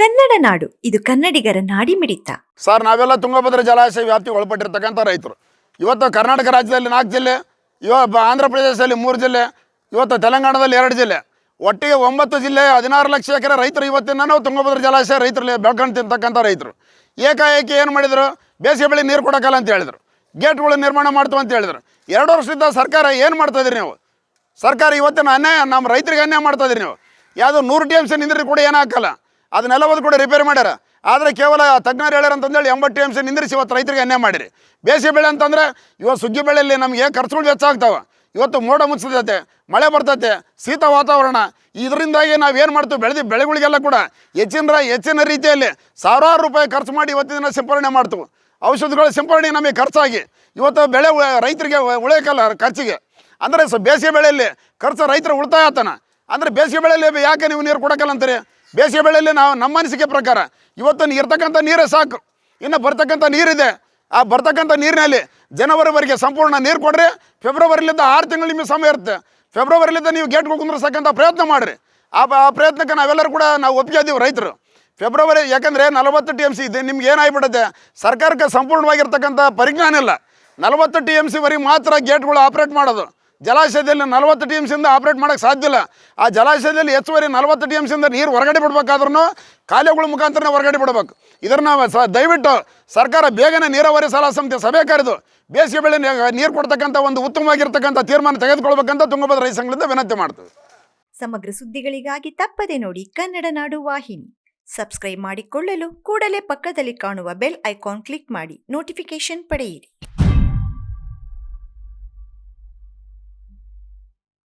ಕನ್ನಡ ನಾಡು, ಇದು ಕನ್ನಡಿಗರ ನಾಡಿಮಿಡಿತ ಸರ್, ನಾವೆಲ್ಲ ತುಂಗಭದ್ರ ಜಲಾಶಯ ವ್ಯಾಪ್ತಿಗೆ ಒಳಪಟ್ಟಿರ್ತಕ್ಕಂಥ ರೈತರು. ಇವತ್ತು ಕರ್ನಾಟಕ ರಾಜ್ಯದಲ್ಲಿ ನಾಲ್ಕು ಜಿಲ್ಲೆ, ಇವ ಆಂಧ್ರ ಪ್ರದೇಶದಲ್ಲಿ ಮೂರು ಜಿಲ್ಲೆ, ಇವತ್ತು ತೆಲಂಗಾಣದಲ್ಲಿ ಎರಡು ಜಿಲ್ಲೆ. ಒಟ್ಟಿಗೆ ಒಂಬತ್ತು ಜಿಲ್ಲೆ ಹದಿನಾರು ಲಕ್ಷ ಎಕರೆ ರೈತರು ಇವತ್ತಿನ ನಾವು ತುಂಗಭದ್ರಾ ಜಲಾಶಯ ರೈತರಲ್ಲಿ ಬೆಳ್ಕೊಂಡು ತಿಂತಕ್ಕಂಥ ರೈತರು. ಏಕಾಏಕಿ ಏನು ಮಾಡಿದರು? ಬೇಸಿಗೆ ಬೆಳೆ ನೀರು ಕೊಡೋಕ್ಕಲ್ಲ ಅಂತ ಹೇಳಿದರು. ಗೇಟ್ಗಳು ನಿರ್ಮಾಣ ಮಾಡ್ತು ಅಂತ ಹೇಳಿದರು. ಎರಡು ವರ್ಷದಿಂದ ಸರ್ಕಾರ ಏನು ಮಾಡ್ತಾಯಿದ್ರಿ ನೀವು? ಸರ್ಕಾರ ಇವತ್ತಿನ ಅನ್ಯಾಯ, ನಮ್ಮ ರೈತರಿಗೆ ಅನ್ಯಾಯ ಮಾಡ್ತಾ ಇದೀರಿ ನೀವು. ಯಾವುದೋ ನೂರು ಟಿ ಎಂ ಸಿ ನಿಂದ್ರಿ ಕೂಡ ಏನಾಗಲ್ಲ ಅದನ್ನೆಲ್ಲ ಒಂದು ಕೂಡ ರಿಪೇರಿ ಮಾಡ್ಯಾರ. ಆದರೆ ಕೇವಲ ತಜ್ಞರು ಹೇಳ್ಯಾರ ಅಂತಂದೇಳಿ ಎಂಬತ್ತು ಟಿ ಎಂ ಸಿ ನಿಂದ್ರಿಸಿ ಇವತ್ತು ರೈತರಿಗೆ ಅನ್ಯಾಯ ಮಾಡಿರಿ. ಬೇಸಿಗೆ ಬೆಳೆ ಅಂತಂದ್ರೆ ಇವತ್ತು ಸುಗ್ಗಿ ಬೆಳೆಯಲ್ಲಿ ನಮಗೆ ಖರ್ಚುಗಳು ಹೆಚ್ಚಾಗ್ತಾವೆ? ಇವತ್ತು ಮೋಡ ಮುಚ್ಚತೈತೆ ಮಳೆ ಬರ್ತೈತೆ, ಶೀತ ವಾತಾವರಣ. ಇದರಿಂದಾಗಿ ನಾವು ಏನು ಮಾಡ್ತೀವಿ? ಬೆಳೆದಿ ಬೆಳೆಗಳಿಗೆಲ್ಲ ಕೂಡ ಹೆಚ್ಚಿನ ಹೆಚ್ಚಿನ ರೀತಿಯಲ್ಲಿ ಸಾವಿರಾರು ರೂಪಾಯಿ ಖರ್ಚು ಮಾಡಿ ಇವತ್ತಿನ ಸಿಂಪರಣೆ ಮಾಡ್ತೀವಿ. ಔಷಧಗಳ ಸಿಂಪರಣೆ ನಮಗೆ ಖರ್ಚಾಗಿ. ಇವತ್ತು ಬೆಳೆ ರೈತರಿಗೆ ಉಳಿಯೋಕ್ಕಲ್ಲ ಖರ್ಚಿಗೆ. ಅಂದರೆ ಸೊ ಬೇಸಿಗೆ ಬೆಳೆಯಲ್ಲಿ ಖರ್ಚು ರೈತರು ಉಳಿತಾಯ ಆತನ. ಅಂದರೆ ಬೇಸಿಗೆ ಬೆಳೆಯಲ್ಲಿ ಯಾಕೆ ನೀವು ನೀರು ಕೊಡೋಕ್ಕಲ್ಲ ಅಂತೀರಿ? ಬೇಸಿಗೆ ಬೆಳೆಯಲ್ಲಿ ನಾವು ನಮ್ಮ ಅನಿಸಿಕೆ ಪ್ರಕಾರ ಇವತ್ತು ಇರ್ತಕ್ಕಂಥ ನೀರೇ ಸಾಕು. ಇನ್ನು ಬರ್ತಕ್ಕಂಥ ನೀರಿದೆ. ಆ ಬರ್ತಕ್ಕಂಥ ನೀರಿನಲ್ಲಿ ಜನವರಿವರೆಗೆ ಸಂಪೂರ್ಣ ನೀರು ಕೊಡ್ರಿ. ಫೆಬ್ರವರಿಲಿಂದ ಆರು ತಿಂಗಳು ನಿಮಗೆ ಸಮಯ ಇರುತ್ತೆ. ಫೆಬ್ರವರಿಲಿಂದ ನೀವು ಗೇಟ್ ಕುಂದ್ರಸಕ್ಕಂಥ ಪ್ರಯತ್ನ ಮಾಡಿರಿ. ಆ ಪ್ರಯತ್ನಕ್ಕೆ ನಾವೆಲ್ಲರೂ ಕೂಡ ನಾವು ಒಪ್ಪಿಗೆ ಇದ್ದೀವಿ ರೈತರು. ಫೆಬ್ರವರಿ ಯಾಕಂದರೆ ನಲವತ್ತು ಟಿ ಎಂ ಸಿ ಇದೆ, ನಿಮ್ಗೆ ಏನಾಗ್ಬಿಡುತ್ತೆ? ಸರ್ಕಾರಕ್ಕೆ ಸಂಪೂರ್ಣವಾಗಿರ್ತಕ್ಕಂಥ ಪರಿಜ್ಞಾನ ಇಲ್ಲ. ನಲವತ್ತು ಟಿ ಎಂ ಸಿವರೆಗೆ ಮಾತ್ರ ಗೇಟ್ಗಳು ಆಪ್ರೇಟ್ ಮಾಡೋದು. ಜಲಾಶಯದಲ್ಲಿ ನಲವತ್ತು ಟಿ ಎಂ ಸಿಂದ ಆಪ್ರೇಟ್ ಮಾಡೋಕ್ಕೆ ಸಾಧ್ಯ ಇಲ್ಲ. ಆ ಜಲಾಶಯದಲ್ಲಿ ಹೆಚ್ಚುವರಿ ನಲವತ್ತು ಟಿ ಎಂ ಸಿಂದ ನೀರು ಹೊರಗಡೆ ಬಿಡ್ಬೇಕಾದ್ರೂ ಕಾಲುವೆಗಳ ಮುಖಾಂತರ ಹೊರಗಡೆ ಬಿಡಬೇಕು. ನಾವು ಸ, ದಯವಿಟ್ಟು ಸರ್ಕಾರ ಬೇಗನೆ ನೀರಾವರಿ ಸಾಲ ಸಮಿತಿ ಸಭೆ ಕರೆದು ಬೇಸಿಗೆ ಬೆಳೆ ನೀರು ಕೊಡ್ತಕ್ಕಂಥ ಒಂದು ಉತ್ತಮವಾಗಿರ್ತಕ್ಕಂಥ ತೀರ್ಮಾನ ತೆಗೆದುಕೊಳ್ಬೇಕಂತ ತುಂಗಭದ್ರಾ ರೈತ ಸಂಘದಿಂದ ವಿನಂತಿ ಮಾಡ್ತೀವಿ. ಸಮಗ್ರ ಸುದ್ದಿಗಳಿಗಾಗಿ ತಪ್ಪದೆ ನೋಡಿ ಕನ್ನಡ ನಾಡು ವಾಹಿನಿ. ಸಬ್ಸ್ಕ್ರೈಬ್ ಮಾಡಿಕೊಳ್ಳಲು ಕೂಡಲೇ ಪಕ್ಕದಲ್ಲಿ ಕಾಣುವ ಬೆಲ್ ಐಕಾನ್ ಕ್ಲಿಕ್ ಮಾಡಿ ನೋಟಿಫಿಕೇಶನ್ ಪಡೆಯಿರಿ.